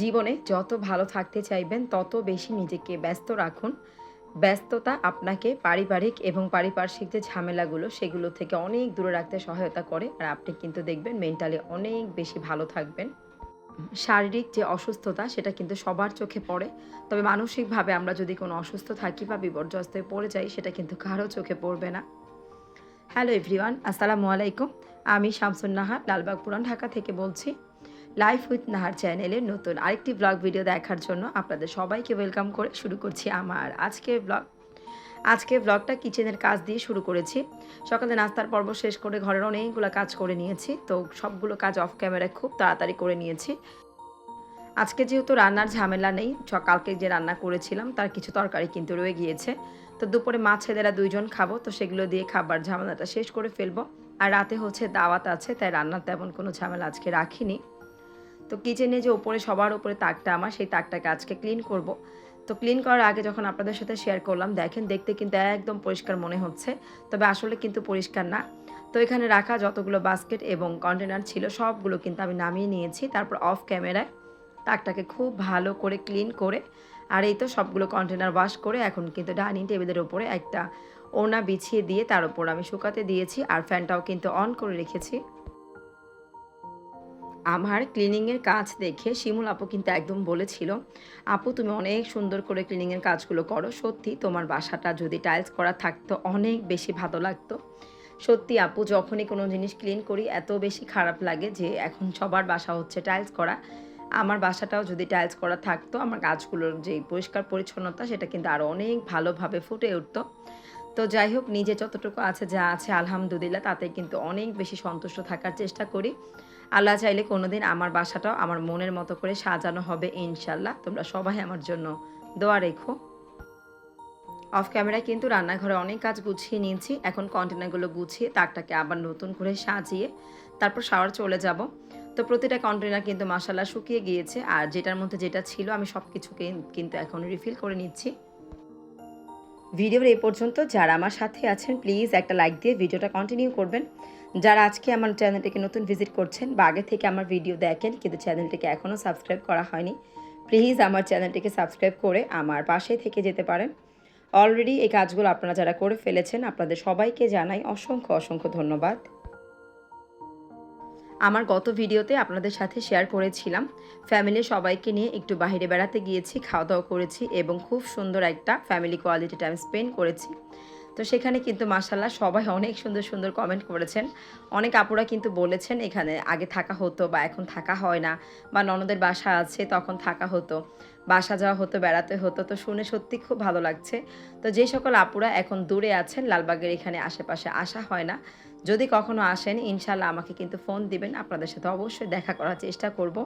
জীবনে যত ভালো থাকতে চাইবেন, তত বেশি নিজেকে ব্যস্ত রাখুন। ব্যস্ততা আপনাকে পারিবারিক এবং পারিপার্শ্বিক যে ঝামেলাগুলো, সেগুলো থেকে অনেক দূরে রাখতে সহায়তা করে। আর আপনি কিন্তু দেখবেন মেন্টালি অনেক বেশি ভালো থাকবেন। শারীরিক যে অসুস্থতা, সেটা কিন্তু সবার চোখে পড়ে। তবে মানসিকভাবে আমরা যদি কোনো অসুস্থ থাকি বা বিপর্যস্তে পড়ে যাই, সেটা কিন্তু কারও চোখে পড়বে না। হ্যালো এভরিওয়ান আসসালামু আলাইকুম। আমি শামসুন লালবাগ পুরান ঢাকা থেকে বলছি। লাইফ উইথ নাহার চ্যানেলের নতুন আরেকটি ব্লগ ভিডিও দেখার জন্য আপনাদের সবাইকে ওয়েলকাম করে শুরু করছি আমার আজকের ব্লগ আজকে ব্লগটা কিচেনের কাজ দিয়ে শুরু করেছি। সকালে নাস্তার পর্ব শেষ করে ঘরের অনেকগুলো কাজ করে নিয়েছি। তো সবগুলো কাজ অফ ক্যামেরায় খুব তাড়াতাড়ি করে নিয়েছি। আজকে যেহেতু রান্নার ঝামেলা নেই সকালকে যে রান্না করেছিলাম তার কিছু তরকারি কিন্তু রয়ে গিয়েছে। তো দুপুরে মা, ছেলেরা দুইজন খাব, তো সেগুলো দিয়ে খাবার ঝামেলাটা শেষ করে ফেলব। আর রাতে হচ্ছে দাওয়াত আছে, তাই রান্নার তেমন কোনো ঝামেলা আজকে রাখিনি। তো কিচেনে যে ওপরে সবার ওপরে তাকটা আমার, সেই তাকটাকে আজকে ক্লিন করব। তো ক্লিন করার আগে যখন আপনাদের সাথে শেয়ার করলাম, দেখেন দেখতে কিন্তু একদম পরিষ্কার মনে হচ্ছে। তবে আসলে কিন্তু পরিষ্কার না। তো এখানে রাখা যতগুলো বাস্কেট এবং কন্টেনার ছিল, সবগুলো কিন্তু আমি নামিয়ে নিয়েছি। তারপর অফ ক্যামেরায় তাকটাকে খুব ভালো করে ক্লিন করে, আর এই তো সবগুলো কন্টেনার ওয়াশ করে এখন কিন্তু ডাইনিং টেবিলের ওপরে একটা ওনা বিছিয়ে দিয়ে তার উপর আমি শুকাতে দিয়েছি। আর ফ্যানটাও কিন্তু অন করে রেখেছি। আমার ক্লিনিংয়ের কাজ দেখে শিমুল আপু কিন্তু একদম বলেছিল, আপু, তুমি অনেক সুন্দর করে ক্লিনিংয়ের কাজগুলো করো। সত্যি, তোমার বাসাটা যদি টাইলস করা থাকতো, অনেক বেশি ভালো লাগতো। সত্যি, আপু, যখনই কোনো জিনিস ক্লিন করি, এত বেশি খারাপ লাগে যে এখন সবার বাসা হচ্ছে টাইলস করা। আমার বাসাটাও যদি টাইলস করা থাকতো, আমার গাছগুলোর যে পরিষ্কার পরিচ্ছন্নতা, সেটা কিন্তু আরও অনেক ভালোভাবে ফুটে উঠতো। তো যাই হোক, নিজে যতটুকু আছে যা আছে, আলহামদুলিল্লাহ, তাতে কিন্তু অনেক বেশি সন্তুষ্ট থাকার চেষ্টা করি। আল্লাহ চাইলে কোনোদিন আমার বাসাটাও আমার মনের মতো করে সাজানো হবে ইনশাল্লাহ তোমরা সবাই আমার জন্য দোয়া রেখো। অফ ক্যামেরায় কিন্তু রান্নাঘরে অনেক কাজ গুছিয়ে নিয়েছি। এখন কন্টেনারগুলো গুছিয়ে তাকটাকে আবার নতুন করে সাজিয়ে তারপর শাওয়ার চলে যাব। তো প্রতিটা কন্টেনার কিন্তু মশালা শুকিয়ে গিয়েছে আর যেটার মধ্যে যেটা ছিল আমি সব কিছুকে কিন্তু এখন রিফিল করে নিচ্ছি। ভিডিওর এই পর্যন্ত। যারা আমার সাথে আছেন প্লিজ একটা লাইক দিয়ে ভিডিওটা কন্টিনিউ করবেন। যারা আজকে আমার চ্যানেলটিকে নতুন ভিজিট করছেন বা আগে থেকে আমার ভিডিও দেখেন কিন্তু চ্যানেলটিকে এখনও সাবস্ক্রাইব করা হয়নি, প্লিজ আমার চ্যানেলটিকে সাবস্ক্রাইব করে আমার পাশে থেকে যেতে পারেন। অলরেডি এই কাজগুলো আপনারা যারা করে ফেলেছেন, আপনাদের সবাইকে জানাই অসংখ্য অসংখ্য ধন্যবাদ। আমার গত ভিডিওতে আপনাদের সাথে শেয়ার করেছিলাম ফ্যামিলির সবাইকে নিয়ে একটু বাইরে বেড়াতে গিয়েছি, খাওয়া দাওয়া করেছি এবং খুব সুন্দর একটা ফ্যামিলি কোয়ালিটি টাইম স্পেন্ড করেছি। তো সেখানে কিন্তু মাসাল্লাহ সবাই অনেক সুন্দর সুন্দর কমেন্ট করেছেন। অনেক আপুরা কিন্তু বলেছেন এখানে আগে থাকা হতো বা এখন থাকা হয় না বা ননদের বাসা আছে তখন থাকা হতো, বাসা যাওয়া হতো, বেড়াতে হতো, তো শুনে সত্যি খুব ভালো লাগছে। তো যে সকল আপুরা এখন দূরে আছেন, লালবাগের এখানে আশেপাশে আসা হয় না, যদি কখনো আসেন ইনশাল্লাহ আমাকে কিন্তু ফোন দিবেন, আপনাদের সাথে অবশ্যই দেখা করার চেষ্টা করব।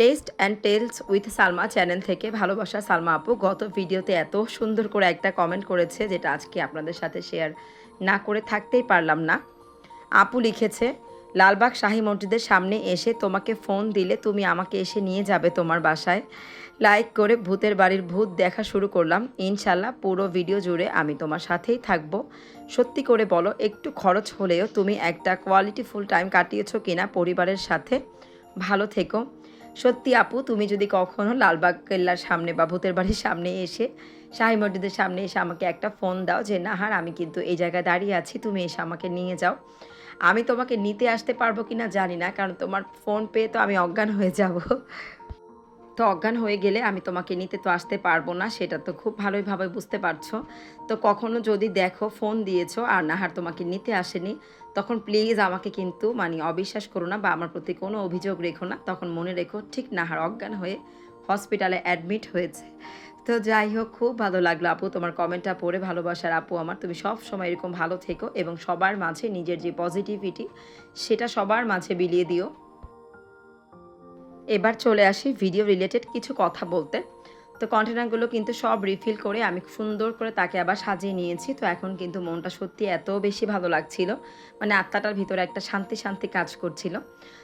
Taste and tales with Salma channel থেকে ভালোবাসা সালমা আপু। গত ভিডিওতে এত সুন্দর করে একটা কমেন্ট করেছে যেটা আজকে আপনাদের সাথে শেয়ার না করে থাকতেই পারলাম না। আপু লিখেছে, লালবাগ শাহী মসজিদের সামনে এসে তোমাকে ফোন দিলে তুমি আমাকে এসে নিয়ে যাবে তোমার বাসায়। লাইক করে ভূতের বাড়ির ভূত দেখা শুরু করলাম। ইনশাল্লাহ পুরো ভিডিও জুড়ে আমি তোমার সাথেই থাকব। সত্যি করে বলো, একটু খরচ হলেও তুমি একটা কোয়ালিটি ফুল টাইম কাটিয়েছো কিনা পরিবারের সাথে? ভালো থেকো। সত্যি আপু, তুমি যদি কখনও লালবাগ কেল্লার সামনে বা ভূতের বাড়ির সামনে এসে, শাহি মসজিদের সামনে এসে আমাকে একটা ফোন দাও যে নাহার আমি কিন্তু এই জায়গায় দাঁড়িয়ে আছি, তুমি এসে আমাকে নিয়ে যাও। আমি তোমাকে নিতে আসতে পারব কি না জানি না, কারণ তোমার ফোন পেয়ে তো আমি অজ্ঞান হয়ে যাব। তো অজ্ঞান হয়ে গেলে আমি তোমাকে নিতে তো আসতে পারব না, সেটা তো খুব ভালোইভাবে বুঝতে পারছ। তো কখনো যদি দেখো ফোন দিয়েছ আর নাহার তোমাকে নিতে আসেনি, তখন প্লিজ আমাকে কিন্তু মানে অবিশ্বাস করো না বা আমার প্রতি কোনো অভিযোগ রেখো না, তখন মনে রেখো ঠিক নাহার অজ্ঞান হয়ে হসপিটালে অ্যাডমিট হয়েছে। তো যাই হোক, খুব ভালো লাগল আপু তোমার কমেন্টটা পড়ে, ভালোবাসার আপু আমার। তুমি সব সময় এরকম ভালো থেকো এবং সবার মাঝে নিজের যে পজিটিভিটি সেটা সবার মাঝে বিলিয়ে দিও। এবার চলে আসি ভিডিও রিলেটেড কিছু কথা বলতে। তো কন্টেনারগুলো কিন্তু সব রিফিল করে আমি সুন্দর করে তাকে আবার সাজিয়ে নিয়েছি। তো এখন কিন্তু মনটা সত্যি এত বেশি ভালো লাগছিল। মানে আত্মাটার ভিতরে একটা শান্তি শান্তি কাজ করছিল।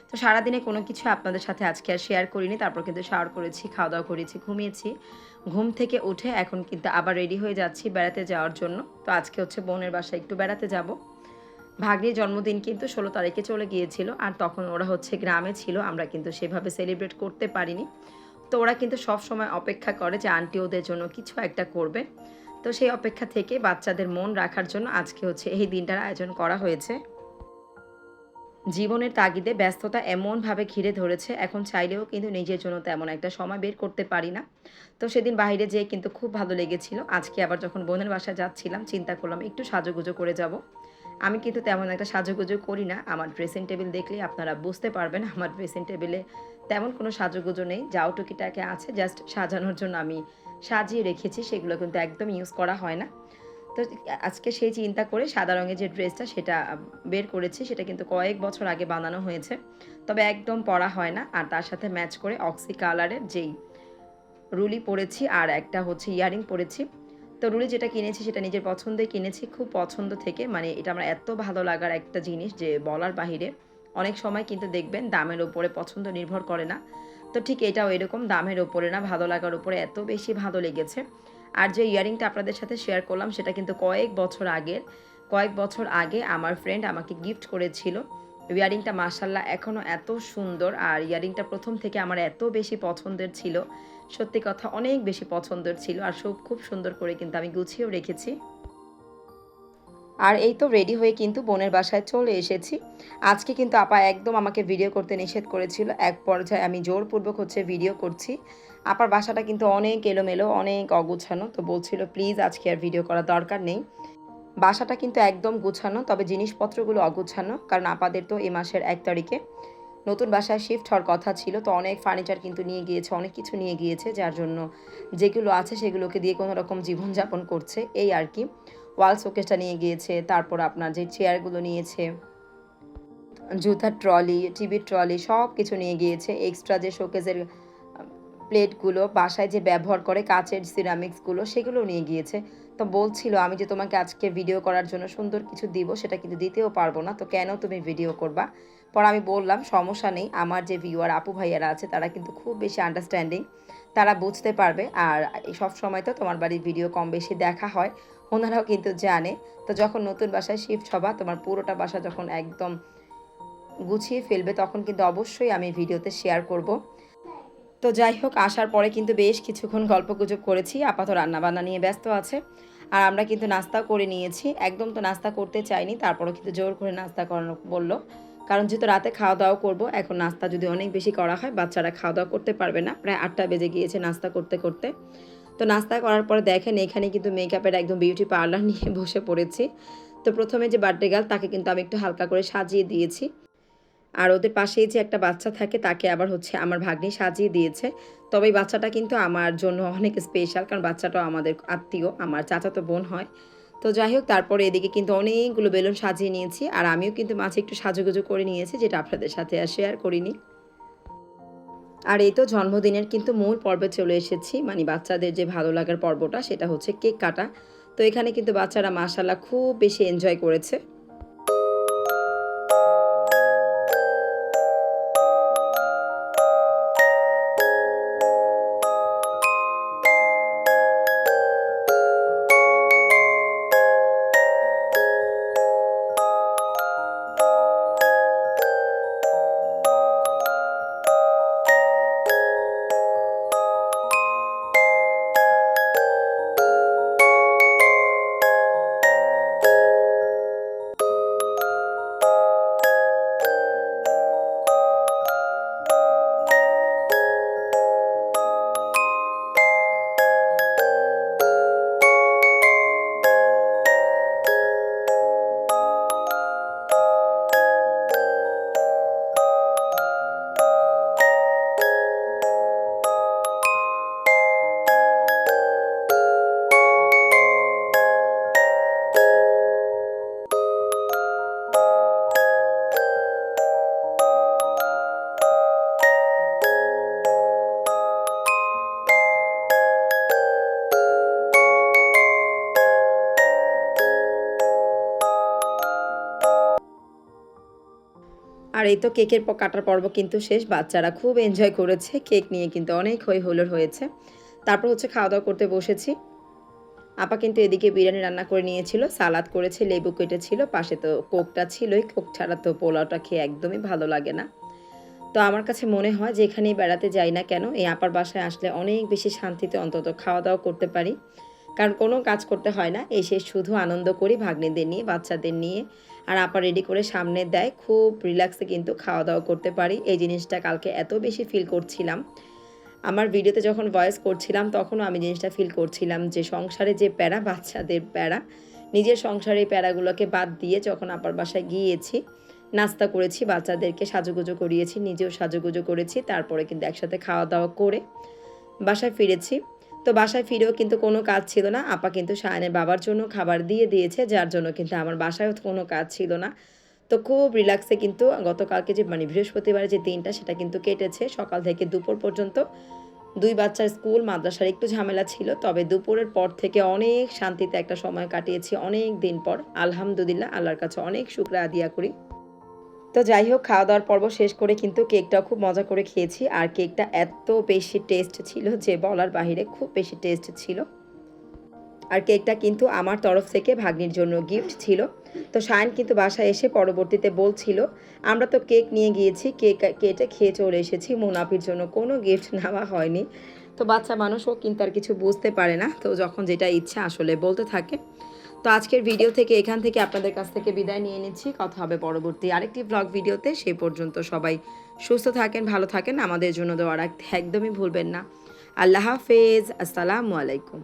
তো সারাদিনে কোনো কিছু আপনাদের সাথে আজকে আর শেয়ার করিনি। তারপর কিন্তু শাওয়ার করেছি খাওয়া দাওয়া করেছি, ঘুমিয়েছি। ঘুম থেকে উঠে এখন কিন্তু আবার রেডি হয়ে যাচ্ছি বেড়াতে যাওয়ার জন্য। তো আজকে হচ্ছে বোনের বাসায় একটু বেড়াতে যাব। ভাগ্নির জন্মদিন কিন্তু ষোলো তারিখে চলে গিয়েছিল আর তখন ওরা হচ্ছে গ্রামে ছিল, আমরা কিন্তু সেভাবে সেলিব্রেট করতে পারিনি। তো ওরা কিন্তু সব সময় অপেক্ষা করে যে আন্টি ওদের জন্য কিছু একটা করবে। তো সেই অপেক্ষা থেকে বাচ্চাদের মন রাখার জন্য আজকে হচ্ছে এই দিনটার আয়োজন করা হয়েছে। জীবনের তাগিদে ব্যস্ততা এমনভাবে ঘিরে ধরেছে, এখন চাইলেও কিন্তু নিজের জন্য তেমন একটা সময় বের করতে পারি না। তো সেদিন বাইরে যেয়ে কিন্তু খুব ভালো লেগেছিল। আজকে আবার যখন বোনের বাসায় যাচ্ছিলাম, চিন্তা করলাম একটু সাজুগুজো করে যাব। আমি কিন্তু তেমন একটা সাজুগুজো করি না। আমার ড্রেসিং টেবিল দেখলেই আপনারা বুঝতে পারবেন আমার ড্রেসিং টেবিলে তেমন কোনো সাজুগুজো নেই। যাও টুকিটাকে আছে জাস্ট সাজানোর জন্য আমি সাজিয়ে রেখেছি, সেগুলো কিন্তু একদম ইউজ করা হয় না। তো আজকে সেই চিন্তা করে সাদা রঙের যে ড্রেসটা সেটা বের করেছি। সেটা কিন্তু কয়েক বছর আগে বানানো হয়েছে। তবে একদম পরা হয় না। আর তার সাথে ম্যাচ করে অক্সি কালারের যেই রুলি পরেছি, আর একটা হচ্ছে ইয়ারিং পরেছি। তো রুলি যেটা কিনেছি সেটা নিজের পছন্দে কিনেছি, খুব পছন্দ থেকে। মানে এটা আমার এত ভালো লাগার একটা জিনিস যে বলার বাহিরে। অনেক সময় কিন্তু দেখবেন দামের ওপরে পছন্দ নির্ভর করে না। তো ঠিক এটাও এরকম, দামের ওপরে না, ভালো লাগার ওপরে এত বেশি ভালো লেগেছে। আর যে ইয়ারিংটা আপনাদের সাথে শেয়ার করলাম, সেটা কিন্তু কয়েক বছর আগের। কয়েক বছর আগে আমার ফ্রেন্ড আমাকে গিফট করেছিল। ইয়ারিংটা মার্শাল্লাহ এখনও এত সুন্দর, আর ইয়ারিংটা প্রথম থেকে আমার এত বেশি পছন্দের ছিল। সত্যি কথা অনেক বেশি পছন্দের ছিল আর সব খুব সুন্দর করে কিন্তু আমি গুছিয়েও রেখেছি। আর এই তো রেডি হয়ে কিন্তু বোনের বাসায় চলে এসেছি। আজকে কিন্তু আপা একদম আমাকে ভিডিও করতে নিষেধ করেছিল। এক পর্যায়ে আমি জোরপূর্বক হচ্ছে ভিডিও করছি। আপার বাসাটা কিন্তু অনেক এলোমেলো, অনেক অগুছানো। তো বলছিল, প্লিজ আজকে আর ভিডিও করার দরকার নেই। বাসাটা কিন্তু একদম গুছানো, তবে জিনিসপত্রগুলো অগুছানো, কারণ আপাদের তো এ মাসের এক তারিখে। নতুন বাসায় শিফট হওয়ার কথা ছিল, তো অনেক ফার্নিচার কিন্তু নিয়ে গিয়েছে, অনেক কিছু নিয়ে গিয়েছে, যার জন্য যেগুলো আছে সেগুলোকে দিয়ে কোনো রকম জীবনযাপন করছে, এই আর কি। ওয়াল শোকেসটা নিয়ে গিয়েছে, তারপর আপনার যে চেয়ারগুলো নিয়েছে জুতার ট্রলি টিভির ট্রলি সব কিছু নিয়ে গিয়েছে এক্সট্রা যে শোকেসের প্লেটগুলো বাসায় যে ব্যবহার করে কাচের সিরামিক্সগুলো সেগুলো নিয়ে গিয়েছে। তো বলছিল, আমি যে তোমাকে আজকে ভিডিও করার জন্য সুন্দর কিছু দিব, সেটা কিন্তু দিতেও পারব না, তো কেন তুমি ভিডিও করবা? পর আমি বললাম, সমস্যা নেই, আমার যে ভিউয়ার আপু ভাইয়ারা আছে, তারা কিন্তু খুব বেশি আন্ডারস্ট্যান্ডিং তারা বুঝতে পারবে। আর সব সময় তো তোমার বাড়ির ভিডিও কম বেশি দেখা হয়, ওনারাও কিন্তু জানে। তো যখন নতুন বাসায় শিফট হবা, তোমার পুরোটা বাসা যখন একদম গুছিয়ে ফেলবে, তখন কিন্তু অবশ্যই আমি ভিডিওতে শেয়ার করব। তো যাই হোক, আসার পরে কিন্তু বেশ কিছুক্ষণ গল্প গুজব করেছি, আপাতত রান্নাবান্না নিয়ে ব্যস্ত আছে। আর আমরা কিন্তু নাস্তাও করে নিয়েছি, একদম তো নাস্তা করতে চাইনি, তারপরও কিন্তু জোর করে নাস্তা করানো বলল। কারণ যেহেতু রাতে খাওয়া দাওয়া করব, এখন নাস্তা যদি অনেক বেশি করা হয়, বাচ্চারা খাওয়া দাওয়া করতে পারবে না। প্রায় আটটা বেজে গিয়েছে নাস্তা করতে করতে। তো নাস্তা করার পরে দেখেন, এখানে কিন্তু মেকআপের একদম বিউটি পার্লার নিয়ে বসে পড়েছি। তো প্রথমে যে বার্থডে গার্ল তাকে কিন্তু আমি একটু হালকা করে সাজিয়ে দিয়েছি। আর ওদের পাশেই যে একটা বাচ্চা থাকে, তাকে আবার হচ্ছে আমার ভাগ্নি সাজিয়ে দিয়েছে। তবে এই বাচ্চাটা কিন্তু আমার জন্য অনেক স্পেশাল কারণ বাচ্চাটাও আমাদের আত্মীয়, আমার চাচাতো বোন হয়। তো যাই হোক, তারপরে এদিকে কিন্তু অনেকগুলো বেলুন সাজিয়ে নিয়েছি আর আমিও কিন্তু মাঝে একটু সাজুগুজু করে নিয়েছি, যেটা আপনাদের সাথে আর শেয়ার করিনি। আর এই তো জন্মদিনের কিন্তু মূল পর্বে চলে এসেছি মানে বাচ্চাদের যে ভালো লাগার পর্বটা, সেটা হচ্ছে কেক কাটা। তো এখানে কিন্তু বাচ্চারা মাসাল্লাহ খুব বেশি এনজয় করেছে। এই তো কেকের কাটার পর্ব কিন্তু শেষ। বাচ্চারা খুব এনজয় করেছে। কেক নিয়ে কিন্তু অনেক হই হুল্লোড় হয়েছে। তারপর হচ্ছে খাওয়া দাওয়া করতে বসেছি। আপা কিন্তু এদিকে বিরিয়ানি রান্না করে নিয়েছিল, সালাদ করেছে, লেবু কেটেছিল, পাশে তো কোকটা ছিলই। কোক ছাড়া তো পোলাওটা খেয়ে একদমই ভালো লাগে না। তো আমার কাছে মনে হয় যেখানেই বেড়াতে যাই না কেন, এই আপার বাসায় আসলে অনেক বেশি শান্তিতে অন্তত খাওয়া দাওয়া করতে পারি। কারণ কোনো কাজ করতে হয় না। এসে শুধু আনন্দ করি, ভাগ্নেদের নিয়ে, বাচ্চাদের নিয়ে। আর আপা রেডি করে সামনে দেয়। খুব রিল্যাক্সে কিন্তু খাওয়া দাওয়া করতে পারি। এই জিনিসটা কালকে এত বেশি ফিল করছিলাম। আমার ভিডিওতে যখন ভয়েস করছিলাম, তখনও আমি জিনিসটা ফিল করছিলাম যে সংসারে যে প্যারা, বাচ্চাদের প্যারা, নিজের সংসারের প্যারাগুলোকে বাদ দিয়ে যখন আপার বাসায় গিয়েছি, নাস্তা করেছি, বাচ্চাদেরকে সাজুগুজো করিয়েছি, নিজেও সাজুগুজো করেছি, তারপরে কিন্তু একসাথে খাওয়া দাওয়া করে বাসায় ফিরেছি। তো বাসায় ফিরেও কিন্তু কোনো কাজ ছিল না। আপা কিন্তু সায়নের বাবার জন্য খাবার দিয়ে দিয়েছে, যার জন্য কিন্তু আমার বাসায়ও কোনো কাজ ছিল না। তো খুব রিল্যাক্সে কিন্তু গতকালকে যে মানে বৃহস্পতিবারে যে দিনটা, সেটা কিন্তু কেটেছে। সকাল থেকে দুপুর পর্যন্ত দুই বাচ্চার স্কুল, মাদ্রাসার একটু ঝামেলা ছিল, তবে দুপুরের পর থেকে অনেক শান্তিতে একটা সময় কাটিয়েছি অনেক দিন পর। আলহামদুলিল্লাহ, আল্লাহর কাছে অনেক শুক্র আদিয়া করি। তো যাই হোক খাওয়া দাওয়ার পর্ব শেষ করে কিন্তু কেকটা খুব মজা করে খেয়েছি। আর কেকটা এত বেশি টেস্ট ছিল যে বলার বাহিরে খুব বেশি টেস্ট ছিল। আর কেকটা কিন্তু আমার তরফ থেকে ভাগ্নির জন্য গিফট ছিল। তো শায়ন কিন্তু বাসায় এসে পরবর্তীতে বলছিল, আমরা তো কেক নিয়ে গিয়েছি, কেক, কেটে খেয়ে চলে এসেছি। মোনাফির জন্য কোনো গিফট নেওয়া হয়নি। তো বাচ্চা মানুষও কিন্তু আর কিছু বুঝতে পারে না। তো যখন যেটা ইচ্ছা আসলে বলতে থাকে। তো আজকের ভিডিও থেকে এখান থেকে আপনাদের কাছ থেকে বিদায় নিয়ে নিচ্ছি। কথা হবে পরবর্তী আরেকটি ব্লগ ভিডিওতে সেই পর্যন্ত সবাই সুস্থ থাকেন, ভালো থাকেন। আমাদের জন্য দেওয়া রাখতে একদমই ভুলবেন না। আল্লাহ হাফেজ। আসসালামু আলাইকুম।